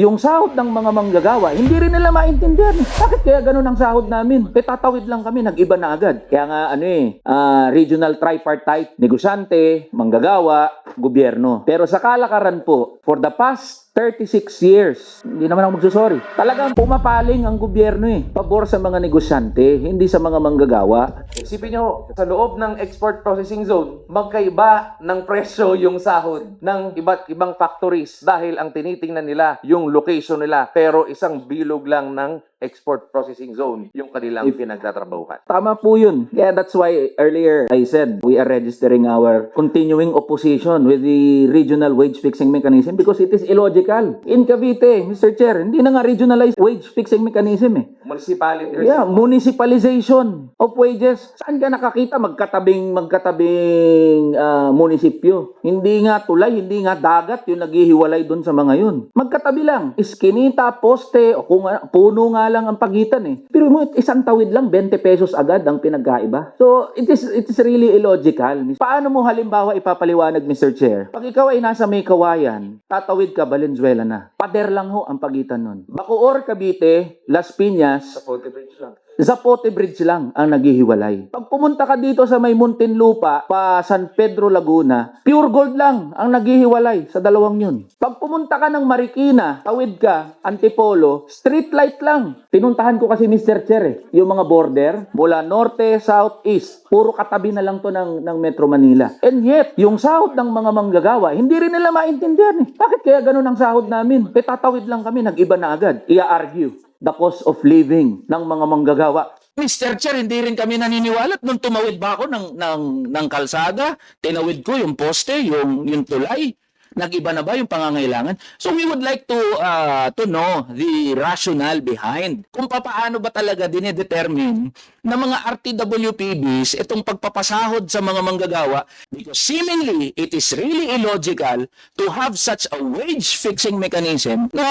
Yung sahod ng mga manggagawa, hindi rin nila maintindihan. Bakit kaya ganun ang sahod namin? Eh, tatawid lang kami, nag-iba na agad. Kaya nga, ano eh, ah, regional tripartite, negosyante, manggagawa, gobyerno. Pero sa kalakaran po, for the past 36 years, hindi naman ako magsusorry. Talagang pumapaling ang gobyerno eh. Pabor sa mga negosyante, hindi sa mga manggagawa. Isipin nyo, sa loob ng export processing zone, magkaiba ng presyo yung sahod ng iba't ibang factories dahil ang tinitingnan nila yung location nila. Pero isang bilog lang ng export processing zone yung kanilang pinagtatrabahuhan. Tama po yun. Yeah, that's why earlier I said we are registering our continuing opposition with the regional wage fixing mechanism because it is illogical. In Cavite, Mr. Chair, hindi na nga regionalized wage fixing mechanism eh. Municipality Yeah, municipalization of wages. Saan ka nakakita magkatabing magkatabing ah, munisipyo? Hindi nga tulay, hindi nga dagat yung naghihiwalay doon sa mga yun. Magkatabi lang. Iskinita, poste, o kung puno nga lang ang pagitan eh. Pero mo isang tawid lang 20 pesos agad ang pinagkaiba. So, it is it is really illogical. Paano mo halimbawa ipapaliwanag Mr. Chair? Pag ikaw ay nasa may kawayan, tatawid ka Valenzuela na. Pader lang ho ang pagitan nun. Bacoor, Cavite, Las Piñas, Sa Forte Bridge lang. Zapote Bridge lang ang naghihiwalay. Pag pumunta ka dito sa may Muntinlupa, pa San Pedro, Laguna, pure gold lang ang naghihiwalay sa dalawang yun. Pag pumunta ka ng Marikina, tawid ka, Antipolo, street light lang. Pinuntahan ko kasi Mr. Chair eh, yung mga border, mula norte, south, east, puro katabi na lang to ng, ng Metro Manila. And yet, yung sahod ng mga manggagawa, hindi rin nila maintindihan eh. Bakit kaya ganun ang sahod namin? Eh, lang kami, nag-iba na agad. Ia-argue the cost of living ng mga manggagawa. Mr. Chair, hindi rin kami naniniwala nung tumawid ba ako ng, ng, ng kalsada, tinawid ko yung poste, yung, yung tulay, nag-iba na ba yung pangangailangan? So we would like to uh, to know the rationale behind kung papaano ba talaga dinedetermine ng mga RTWPBs itong pagpapasahod sa mga manggagawa because seemingly it is really illogical to have such a wage fixing mechanism na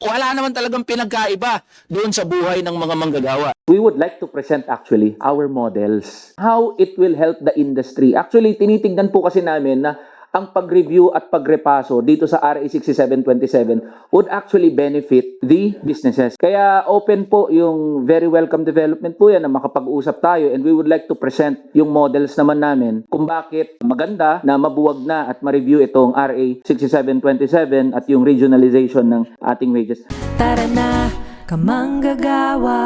wala naman talagang pinagkaiba doon sa buhay ng mga manggagawa. We would like to present actually our models. How it will help the industry. Actually, tinitingnan po kasi namin na ang pag-review at pagrepaso dito sa RA 6727 would actually benefit the businesses. Kaya open po yung very welcome development po yan na makapag-usap tayo and we would like to present yung models naman namin kung bakit maganda na mabuwag na at ma-review itong RA 6727 at yung regionalization ng ating wages. Tara na, kamanggagawa